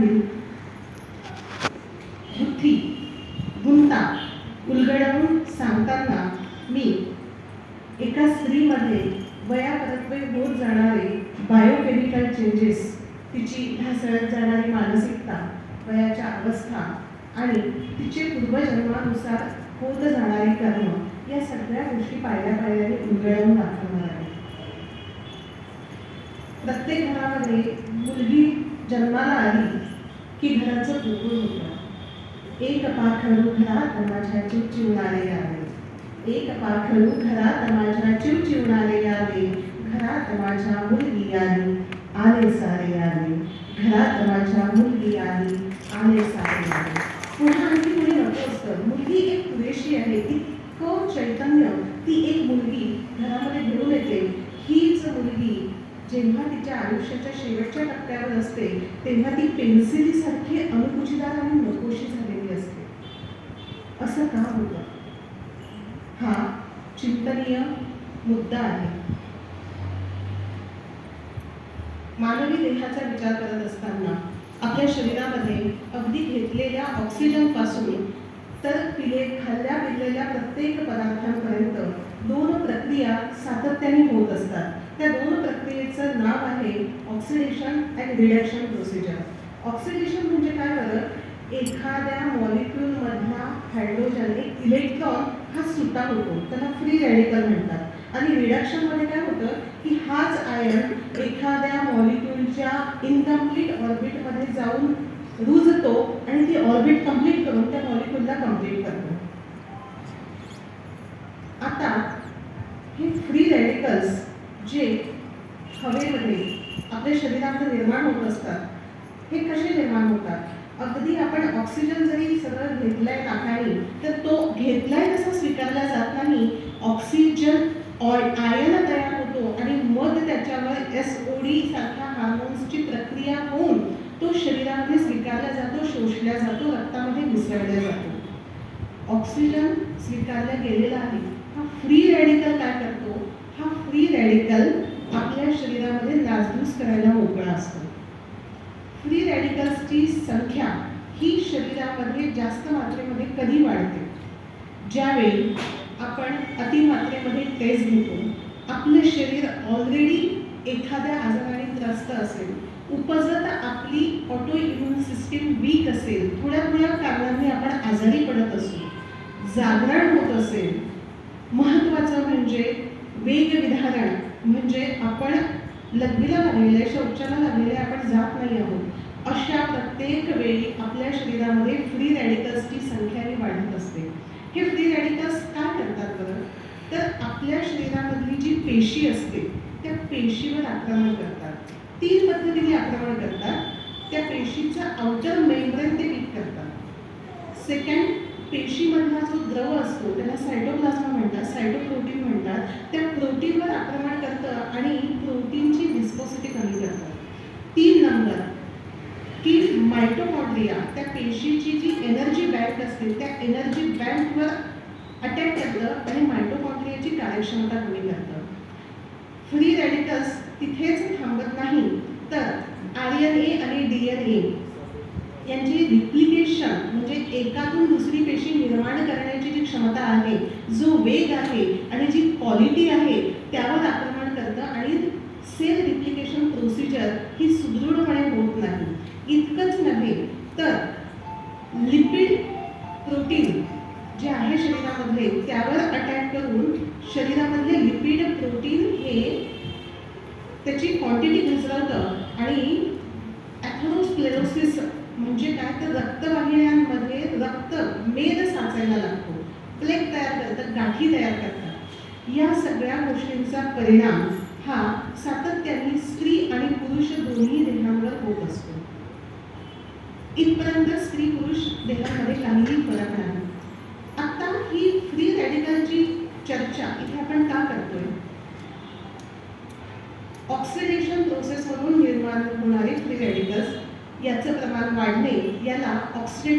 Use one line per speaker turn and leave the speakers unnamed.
घडीत बुद्धी गुंता उलगडवून सांगताना मी एका स्त्रीमध्ये वयापरत्वे होत जाणारे बायोकेमिकल चेंजेस तिची ढासळत जाणारी मानसिकता वयाच्या अवस्था आणि तिचे पूर्वजन्मानुसार होत जाणारे कर्म या सगळ्या गोष्टी पायऱ्या पायऱ्याने उलगडवून दाखवणार आहे. प्रत्येक घरामध्ये मुलगी जन्माला आली की घराचं गोकुळ होतं. एक पाखरू घरात माझ्या चिवचिवणारे यावे. एक पाखरू घरात माझ्या चिवचिवणारे यावे. घरात माझ्या मुलगी आली आले सारे आले घरात माझ्या मुलगी आली आले सारे आले पुन्हा आणखी कुणी नको असतं. मुलगी एक पुरेशी आहे इतकं चैतन्य. ती एक मुलगी घरामध्ये घेऊन येते. हीच मुलगी जेव्हा तिच्या आयुष्याच्या शेवटच्या टप्प्यावर असते तेव्हा ती पेन्सिलीसारखी अनुकुचीदार आणि नकोशी झालेली असते. असं का होतं? हा चिंतनीय मुद्दा आहे. मानवी देहाचा विचार करत असताना आपल्या शरीरामध्ये अगदी घेतलेल्या ऑक्सिजनपासून तर पिले खाल्ल्या पिलेल्या प्रत्येक पदार्थांपर्यंत दोन प्रक्रिया सातत्याने होत असतात. त्या दोन प्रक्रियेचं नाव आहे oxidation and reduction procedure oxidation म्हणजे काय बरं? एखाद्या मॉलिक्यूल हायड्रोजनने इलेक्ट्रॉन हा सुटा होतो. त्याला फ्री रॅडिकल म्हणतात. आणि रिडक्शनमध्ये काय होतं? की हाच आयन एखाद्या मॉलिक्यूलच्या इनकम्प्लीट ऑर्बिटमध्ये जाऊन रुजतो आणि ती ऑर्बिट कंप्लीट करून त्या मॉलिक्यूलला कंप्लीट करतो. आता हे फ्री रॅडिकल्स जे हवेमध्ये आपल्या शरीरामध्ये निर्माण होत असतात. हे कसे निर्माण होतात? अगदी आपण ऑक्सिजन जरी सगळं घेतलाय नाकाने तर तो घेतलाय तसा स्वीकारला जात नाही. ऑक्सिजन आयन तयार होतो आणि मग त्याच्यावर एस ओ डी सारख्या हार्मोन्सची प्रक्रिया होऊन तो शरीरामध्ये स्वीकारला जातो शोषला जातो रक्तामध्ये मिसळला जातो. ऑक्सिजन स्वीकारला गेलेला आहे. हा फ्री रॅडिकल काय करतो? हा फ्री रॅडिकल आपल्या शरीरामध्ये नासधूस करायला मोकळा असतो. फ्री रॅडिकल्सची संख्या ही शरीरामध्ये जास्त मात्रेमध्ये कधी वाढते? ज्यावेळी आपण अतिमात्रेमध्ये टेस्ट घेतो आपलं शरीर ऑलरेडी एखाद्या आजाराने त्रस्त असेल उपजत आपली ऑटो इम्युन सिस्टीम वीक असेल थोड्या थोड्या कारणांनी आपण आजारी पडत असू जागरण होत असेल. महत्त्वाचं म्हणजे वेगविधारण. म्हणजे आपण लग्नीला लागलेले शौचाला लागलेले आपण जात नाही आहोत. अशा प्रत्येक वेळी आपल्या शरीरामध्ये फ्री रॅडिकल्सची संख्या ही वाढत असते. हे फ्री रॅडिकल्स काय करतात बरं? तर आपल्या शरीरामधली जी पेशी असते त्या पेशीवर आक्रमण करतात. तीन पद्धतीने आक्रमण करतात. त्या पेशीचा आउटर मेम्ब्रेन ते वीक करतात. सेकंड पेशीमधला जो द्रव असतो त्याला सायटोप्लाझ्मा म्हणतात सायटोप्रोटीन म्हणतात त्या प्रोटीनवर आक्रमण करतं आणि प्रोटीनची डिस्पोसिटी कमी करतात तीन नंबर की मायटोकॉन्ड्रिया त्या पेशीची जी एनर्जी बँक असते त्या एनर्जी बँकवर अटॅक करतं आणि मायटोकॉन्ड्रियाची कार्यक्षमता कमी करतं. फ्री रॅडिकल्स तिथेच थांबत नाही तर आर एन ए आणि डी एन ए यांची रिप्लिकेशन म्हणजे एकातून दुसरी पेशी निर्माण करण्याची जी क्षमता आहे जो वेग आहे आणि जी क्वालिटी आहे त्यावर आक्रमण करतं आणि सेल रिप्लिकेशन प्रोसिजर ही सुदृढपणे होत नाही. इतकंच नव्हे तर लिपिड प्रोटीन जे आहे शरीरामधले त्यावर अटॅक करून शरीरामधले लिपिड प्रोटीन हे त्याची क्वांटिटी घसरवतं आणि ॲथरोस्क्लेरोसिस म्हणजे काय? तर रक्तवाहिन्यांमध्ये रक्त मेद साचायला लागतो. प्लेग तयार करतात गाठी तयार करतात. या सगळ्या गोष्टींचा परिणाम हा सातत्याने स्त्री आणि पुरुष दोन्ही देहांवर होत असतो. इथपर्यंत स्त्री पुरुष देहामध्ये काहीही फरक नाही. आता ही फ्री रॅडिकलची चर्चा इथे आपण का करतोय? ऑक्सिडेशन प्रोसेसमधून निर्माण होणारे फ्री रॅडिकल्स याचं प्रमाण वाढणे याला ऑक्सिडेटिव्ह